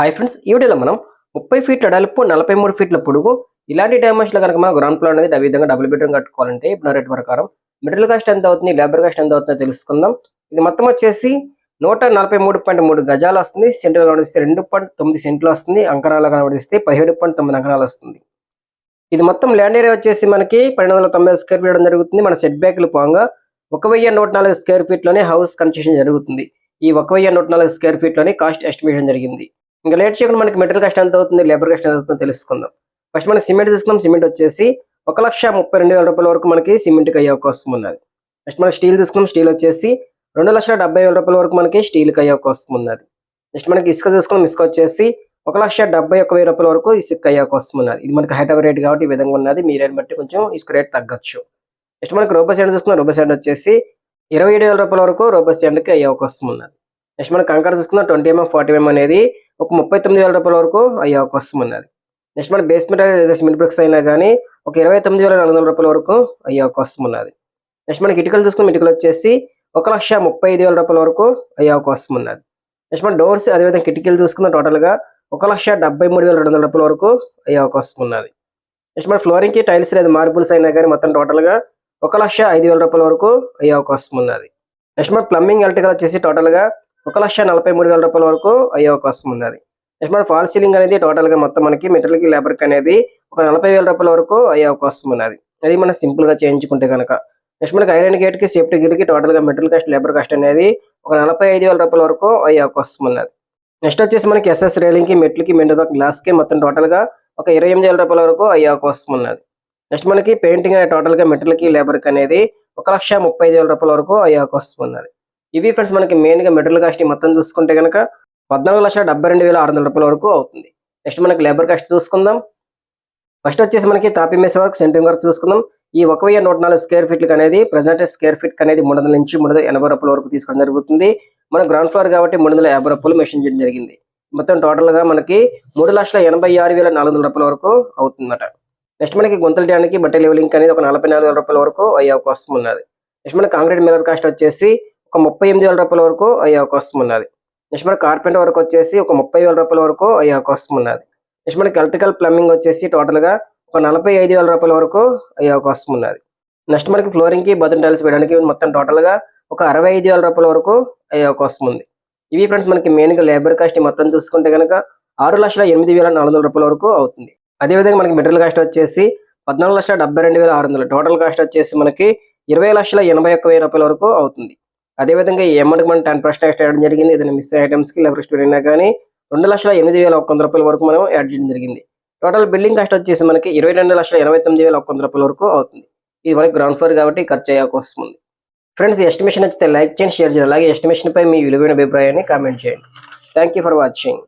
Hi friends ఈ వీడియోలో మనం ముప్పై ఫీట్ల డలుపు నలభై మూడు ఫీట్ల పొడుగు ఇలాంటి డైమెన్షన్లో కనుక మనం గ్రౌండ్ ఫ్లోర్ అనేది విధంగా డబుల్ బెడ్రూమ్ కట్టుకోవాలంటే ఇప్పుడు రేట్ ప్రకారం మెటీరియల్ కాస్ట్ ఎంత అవుతుంది లేబర్ కాస్ట్ ఎంత అవుతుందో తెలుసుకుందాం. ఇది మొత్తం వచ్చేసి నూట నలభై మూడు పాయింట్ మూడు గజాలు వస్తుంది. సెంటర్ కనబడిస్తే రెండు పాయింట్ తొమ్మిది సెంట్లు వస్తుంది. అంకణాలు కనబడిస్తే పదిహేడు పాయింట్ తొమ్మిది అంకణాలు వస్తుంది. ఇది మొత్తం ల్యాండ్ ఏరియా వచ్చేసి మనకి పన్నెండు వందల తొంభై స్క్వేర్ ఫీట్ జరుగుతుంది. మన సెట్ బ్యాక్లు పోగా ఒక వెయ్యి నూట నాలుగు స్క్వేర్ ఫీట్లోనే హౌస్ కన్స్ట్రక్షన్ జరుగుతుంది. ఈ ఒక వెయ్యి నూట నాలుగు స్క్వేర్ ఫీట్లోనే కాస్ట్ ఎస్టిమేషన్ జరిగింది. ఇంకా లేట్ చేయకుండా మనకి మెటీరియల్ కష్టం ఎంత అవుతుంది లేబర్ కష్టం ఎంత అవుతుందో తెలుసుకుందాం. ఫస్ట్ మనకి సిమెంట్ తీసుకుందాం. సిమెంట్ వచ్చేసి ఒక లక్ష ముప్పై రెండు వేల రూపాయల వరకు మనకి సిమెంట్కి అయ్యే అవకాశం ఉన్నది. నెక్స్ట్ మనకి స్టీల్ తీసుకున్నాం స్టీల్ వచ్చేసి రెండు లక్షల డెబ్బై వేల రూపాయల వరకు మనకి స్టీల్కి అయ్యే అవకాశం ఉన్నది. నెక్స్ట్ మనకి ఇసుక తీసుకున్నాం ఇసుక వచ్చేసి ఒక లక్ష డెబ్బై ఒక వెయ్యి రూపాయల వరకు ఇసుక అయ్యే అవకాశం ఉన్నది. ఇది మనకి హైట్ రేట్ కాబట్టి ఈ విధంగా ఉన్నది. మీ రేట్ బట్టి కొంచెం ఇసుక రేట్ తగ్గచ్చు. నెక్స్ట్ మనకి రోబో సైడ్ చూసుకున్నాం రోబో సైడ్ వచ్చేసి ఇరవై ఏడు వేల రూపాయల వరకు రోబో స్టాండ్కి అయ్యే అవకాశం ఉన్నది. నెక్స్ట్ మనకి కంకర చూసుకున్నాం ట్వంటీ ఎంఎం ఫార్టీ ఎంఎం అనేది ఒక ముప్పై తొమ్మిది వేల రూపాయల వరకు అయ్యే అవకాశం ఉన్నది. నెక్స్ట్ మన బేస్మెంట్ లేదా సిమెంట్ బ్రిక్స్ అయినా కానీ ఒక ఇరవై తొమ్మిది వేల నాలుగు వందల రూపాయల వరకు అయ్యే అవకాశం ఉన్నది. నెక్స్ట్ మనకి ఇటుకలు చూసుకున్న ఇటుకలు వచ్చేసి ఒక లక్ష ముప్పై ఐదు వేల రూపాయల వరకు అయ్యే అవకాశం ఉన్నది. నెక్స్ట్ మన డోర్స్ అదేవిధంగా కిటికీలు చూసుకున్న టోటల్గా ఒక లక్ష డెబ్బై మూడు వేల రెండు వందల రూపాయల వరకు అయ్యే అవకాశం ఉన్నది. నెక్స్ట్ మన ఫ్లోరింగ్కి టైల్స్ లేదా మార్బుల్స్ అయినా కానీ మొత్తం టోటల్గా ఒక లక్ష ఐదు వేల రూపాయల వరకు అయ్యే అవకాశం ఉన్నది. నెక్స్ట్ మన ప్లంబింగ్ ఎలక్ట్రికల్ వచ్చేసి టోటల్గా ఒక లక్ష నలభై మూడు వేల రూపాయల వరకు అయ్యే అవకాశం ఉన్నది. నెక్స్ట్ మన ఫాల్ సీలింగ్ అనేది టోటల్గా మొత్తం మనకి మెటీరియల్కి కి లేబర్కి అనేది ఒక నలభై వేల రూపాయల వరకు అయ్యే అవకాశం ఉన్నది. అది మనం సింపుల్గా చేయించుకుంటే కనుక నెక్స్ట్ మనకి ఐరన్ గేట్కి సేఫ్టీ గేట్ టోటల్గా టోటల్గా మెటీరియల్ కాస్ట్ లేబర్ కాస్ట్ అనేది ఒక నలభై ఐదు వేల రూపాయల వరకు అయ్యే అవకాశం ఉన్నది. నెక్స్ట్ వచ్చేసి మనకి ఎస్ఎస్ రైలింగ్కి మెట్లకి మెండర్ గ్లాస్కి మొత్తం టోటల్గా ఒక ఇరవై ఎనిమిది వేల రూపాయల వరకు అయ్యే అవకాశం ఉన్నది. నెక్స్ట్ మనకి పెయింటింగ్ అనే టోటల్గా లేబర్కి కి లేబర్కి అనేది ఒక లక్ష ముప్పై ఐదు వేల రూపాయల వరకు అయ్యే అవకాశం ఉన్నది. ఇవి ఫ్రెండ్స్ మనకి మెయిన్గా మెటీరియల్ కాస్ట్ మొత్తం చూసుకుంటే కనుక పద్నాలుగు లక్షల డెబ్బై రెండు వేల ఆరు వందల రూపాయల వరకు అవుతుంది. నెక్స్ట్ మనకి లేబర్ కాస్ట్ చూసుకుందాం. ఫస్ట్ వచ్చేసి మనకి తాపీ మెస్ వర్క్ సెంటరింగ్ వర్క్ చూసుకుందాం. ఈ ఒక వెయ్యి నూట నాలుగు స్క్వేర్ ఫీట్లకు అనేది ప్రజెంట్ స్క్వేర్ ఫీట్ అనేది మూడు వందల నుంచి మూడు వందల ఎనభై రూపాయల వరకు తీసుకోవడం జరుగుతుంది. మన గ్రౌండ్ ఫ్లోర్ కాబట్టి మూడు వందల యాభై రూపాయలు మెషిన్ చేయడం జరిగింది. మొత్తం టోటల్గా మనకి మూడు లక్షల ఎనభై ఆరు వేల నాలుగు వందల రూపాయల వరకు అవుతుందన్నమాట నెక్స్ట్ మనకి గుంతలు చేయడానికి బట్ట లెవెలింగ్ అనేది ఒక నలభై నాలుగు వేల రూపాయల వరకు అయ్యే అవకాశం ఉన్నది. నెక్స్ట్ మనకి కాంక్రీట్ మిల్లర్ కాస్ట్ వచ్చేసి ఒక ముప్పై ఎనిమిది వేల రూపాయల వరకు అయ్యే అవకాశం ఉన్నది. నెక్స్ట్ మనకి కార్పెంట్ వరకు వచ్చేసి ఒక ముప్పై వేల రూపాయల వరకు అయ్యే అవకాశం ఉన్నది. నెక్స్ట్ మనకి ఎలక్ట్రికల్ ప్లంబింగ్ వచ్చేసి టోటల్గా ఒక నలభై ఐదు వేల రూపాయల వరకు అయ్యే అవకాశం ఉన్నది. నెక్స్ట్ మనకి ఫ్లోరింగ్కి బతున్ టైల్స్ వేయడానికి మొత్తం టోటల్గా ఒక అరవై ఐదు వేల రూపాయల వరకు అయ్యే అవకాశం ఉంది. ఇవి ఫ్రెండ్స్ మనకి మెయిన్గా లేబర్ కాస్ట్ మొత్తం చూసుకుంటే కనుక ఆరు లక్షల ఎనిమిది వేల నాలుగు వందల రూపాయల వరకు అవుతుంది. అదేవిధంగా మనకి మెటీరియల్ కాస్ట్ వచ్చేసి పద్నాలుగు లక్షల డెబ్బై రెండు వేల ఆరు వందలు. టోటల్ కాస్ట్ వచ్చేసి మనకి ఇరవై లక్షల ఎనభై ఒక్క వెయ్యి రూపాయల వరకు అవుతుంది. అదేవిధంగా ఈ అమౌంట్ మనం టెన్ పర్సెంట్ ఎక్స్ట్రా చేయడం జరిగింది. ఏదైనా మిస్ ఐటమ్స్కి లేబర్ స్టోర్ అయినా కానీ రెండు లక్షల ఎనిమిది వేల ఒక వంద రూపాయల వరకు మనం యాడ్ చేయడం జరిగింది. టోటల్ బిల్డింగ్ కాస్ట్ వచ్చేసి మనకి ఇరవై రెండు లక్షల ఎనభై తొమ్మిది వేల ఒక్క వంద రూపాయల వరకు అవుతుంది. ఇది మనకి గ్రౌండ్ ఫ్లోర్ కాబట్టి ఖర్చు అయ్యే అవకాశం ఉంది. ఫ్రెండ్స్ ఎస్టిమేషన్ నచ్చితే లైక్ చేయండి షేర్ చేయండి. అలాగే ఎస్టిమేషన్ పై మీ విలువైన అభిప్రాయాన్ని కామెంట్ చేయండి. Thank you for watching